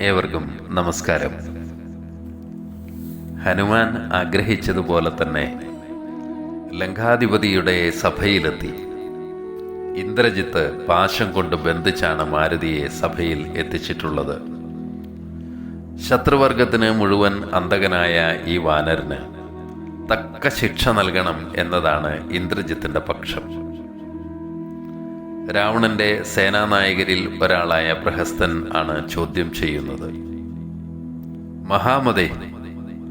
ഏവർക്കും നമസ്കാരം. ഹനുമാൻ ആഗ്രഹിച്ചതുപോലെ തന്നെ ലങ്കാധിപതിയുടെ സഭയിലെത്തി. ഇന്ദ്രജിത്ത് പാശം കൊണ്ട് ബന്ധിച്ചാണ് മാരുതിയെ സഭയിൽ എത്തിച്ചിട്ടുള്ളത്. ശത്രുവർഗത്തിന് മുഴുവൻ അന്തകനായ ഈ വാനരന് തക്ക ശിക്ഷ നൽകണം എന്നതാണ് ഇന്ദ്രജിത്തിന്റെ പക്ഷം. രാവണന്റെ സേനാനായകരിൽ ഒരാളായ പ്രഹസ്തൻ ആണ് ചോദ്യം ചെയ്യുന്നത്. മഹാമതേ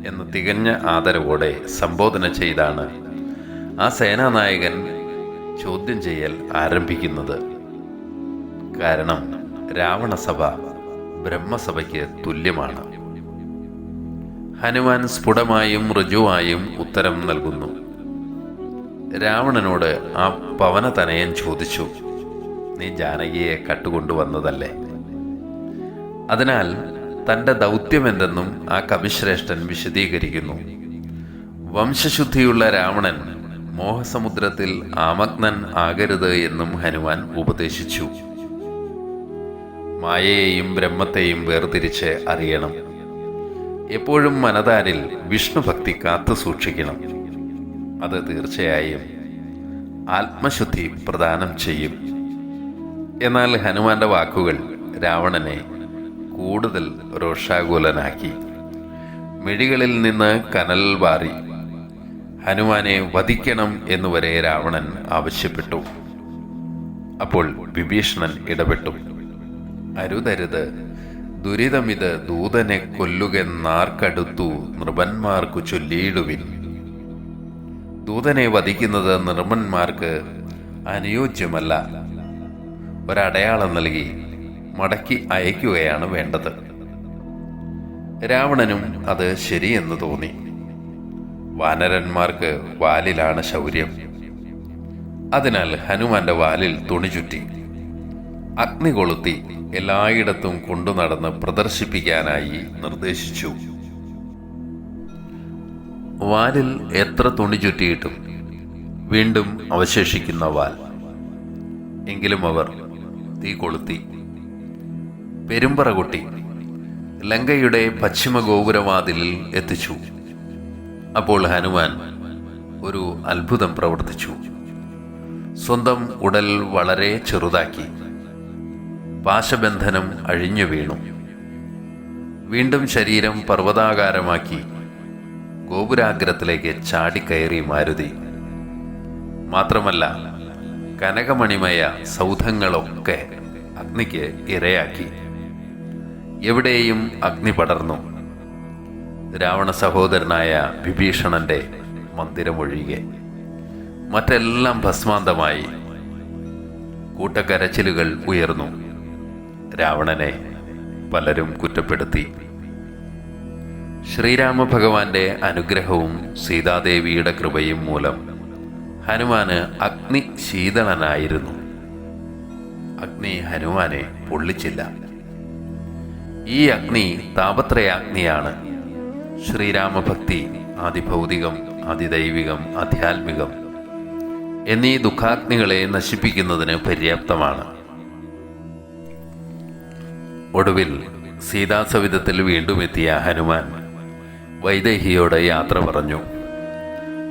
എന്ന് തികഞ്ഞ ആദരവോടെ സംബോധന ചെയ്താണ് ആ സേനാനായകൻ ചോദ്യം ചെയ്യൽ ആരംഭിക്കുന്നത്. കാരണം രാവണസഭ ബ്രഹ്മസഭയ്ക്ക് തുല്യമാണ്. ഹനുമാൻ സ്ഫുടമായും ഋജുവായും ഉത്തരം നൽകുന്നു. രാവണനോട് ആ പവനതനയൻ ചോദിച്ചു നീ ജാനകിയെ കട്ടുകൊണ്ടുവന്നതല്ലേ? അതിനാൽ തന്റെ ദൗത്യമെന്തെന്നും ആ കവിശ്രേഷ്ഠൻ വിശദീകരിക്കുന്നു. വംശശുദ്ധിയുള്ള രാവണൻ മോഹസമുദ്രത്തിൽ ആമഗ്നൻ ആകരുത് എന്നും ഹനുമാൻ ഉപദേശിച്ചു. മായയെയും ബ്രഹ്മത്തെയും വേർതിരിച്ച് അറിയണം. എപ്പോഴും മനതാരിൽ വിഷ്ണുഭക്തി കാത്തു സൂക്ഷിക്കണം. അത് തീർച്ചയായും ആത്മശുദ്ധി പ്രദാനം ചെയ്യും. എന്നാൽ ഹനുമാന്റെ വാക്കുകൾ രാവണനെ കൂടുതൽ രോഷാകുലനാക്കി. മിഴികളിൽ നിന്ന് കനൽ വാറി. ഹനുമാനെ വധിക്കണം എന്നുവരെ രാവണൻ ആവശ്യപ്പെട്ടു. അപ്പോൾ വിഭീഷണൻ ഇടപെട്ടു. അരുതരുത്. ദുരിതമിത് ദൂതനെ കൊല്ലുകെന്നാർക്കടുത്തു നൃപന്മാർക്കു ചൊല്ലിയിടുവിൻ. ദൂതനെ വധിക്കുന്നത് നൃപന്മാർക്ക് അനുയോജ്യമല്ല. ഒരടയാളം നൽകി മടക്കി അയക്കുകയാണ് വേണ്ടത്. രാവണനും അത് ശരിയെന്ന് തോന്നി. വാനരന്മാർക്ക് വാലിലാണ് ശൗര്യം. അതിനാൽ ഹനുമാന്റെ വാലിൽ തുണി ചുറ്റി അഗ്നി കൊളുത്തി എല്ലായിടത്തും കൊണ്ടുനടന്ന് പ്രദർശിപ്പിക്കാനായി നിർദ്ദേശിച്ചു. വാലിൽ എത്ര തുണി ചുറ്റിയിട്ടും വീണ്ടും അവശേഷിക്കുന്ന വാൽ. എങ്കിലും അവർ തീ കൊളുത്തി. പെരുമ്പറ കൊട്ടി ലങ്കയുടെ പശ്ചിമ ഗോപുരവാതിലിൽ എത്തിച്ചു. അപ്പോൾ ഹനുമാൻ ഒരു അത്ഭുതം പ്രവർത്തിച്ചു. സ്വന്തം ഉടൽ വളരെ ചെറുതാക്കി. പാശബന്ധനം അഴിഞ്ഞു വീണു. വീണ്ടും ശരീരം പർവതാകാരമാക്കി ഗോപുരാഗ്രത്തിലേക്ക് ചാടിക്കയറി മാരുതി. മാത്രമല്ല കനകമണിമയ സൗധങ്ങളൊക്കെ അഗ്നിക്ക് ഇരയാക്കി. എവിടെയും അഗ്നി പടർന്നു. രാവണ സഹോദരനായ വിഭീഷണന്റെ മന്ദിരമൊഴികെ. മറ്റെല്ലാം ഭസ്മാന്തമായി. കൂട്ടക്കരച്ചിലുകൾ ഉയർന്നു. രാവണനെ പലരും കുറ്റപ്പെടുത്തി. ശ്രീരാമ ഭഗവാന്റെ അനുഗ്രഹവും സീതാദേവിയുടെ കൃപയും മൂലം ഹനുമാന് അഗ്നി ശീതളനായിരുന്നു. അഗ്നി ഹനുമാനെ പൊള്ളിച്ചില്ല. ഈ അഗ്നി താപത്രയാഗ്നിയാണ്. ശ്രീരാമഭക്തി ആദിഭൗതികം അതിദൈവികം ആധ്യാത്മികം എന്നീ ദുഃഖാഗ്നികളെ നശിപ്പിക്കുന്നതിന് പര്യാപ്തമാണ്. ഒടുവിൽ സീതാസവിധത്തിൽ വീണ്ടും എത്തിയ ഹനുമാൻ വൈദേഹിയോട് യാത്ര പറഞ്ഞു.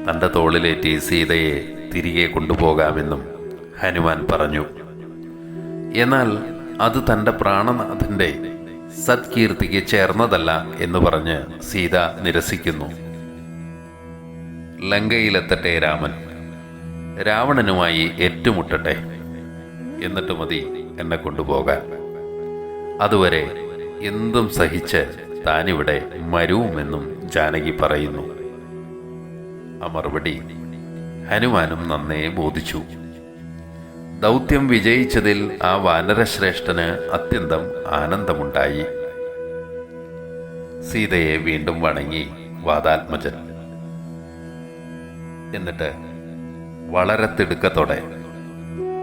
തന്റെ തോളിലേറ്റി സീതയെ തിരികെ കൊണ്ടുപോകാമെന്നും ഹനുമാൻ പറഞ്ഞു. എന്നാൽ അത് തന്റെ പ്രാണനാഥന്റെ സത്കീർത്തിക്ക് ചേർന്നതല്ല എന്ന് പറഞ്ഞ് സീത നിരസിക്കുന്നു. ലങ്കയിലെത്തട്ടെ രാമൻ. രാവണനുമായി ഏറ്റുമുട്ടട്ടെ. എന്നിട്ട് മതി എന്നെ കൊണ്ടുപോകാൻ. അതുവരെ എന്തും സഹിച്ച് താനിവിടെ മരുവുമെന്നും ജാനകി പറയുന്നു. മറുപടി ഹനുമാനും നന്നേ ബോധിച്ചു. ദൗത്യം വിജയിച്ചതിൽ ആ വാനരശ്രേഷ്ഠന് അത്യന്തം ആനന്ദമുണ്ടായി. സീതയെ വീണ്ടും വണങ്ങി വാദാത്മജൻ എന്നിട്ട് വളരെ തിടുക്കത്തോടെ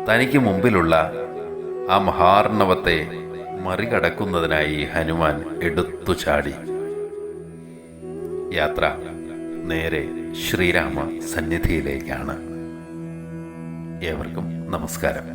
തനിക്ക് മുമ്പിലുള്ള ആ മഹാർണവത്തെ മറികടക്കുന്നതിനായി ഹനുമാൻ എടുത്തു ചാടി. യാത്ര നേരെ ശ്രീരാമ സന്നിധിയിലേക്കാണ് ഏവർക്കും നമസ്കാരം.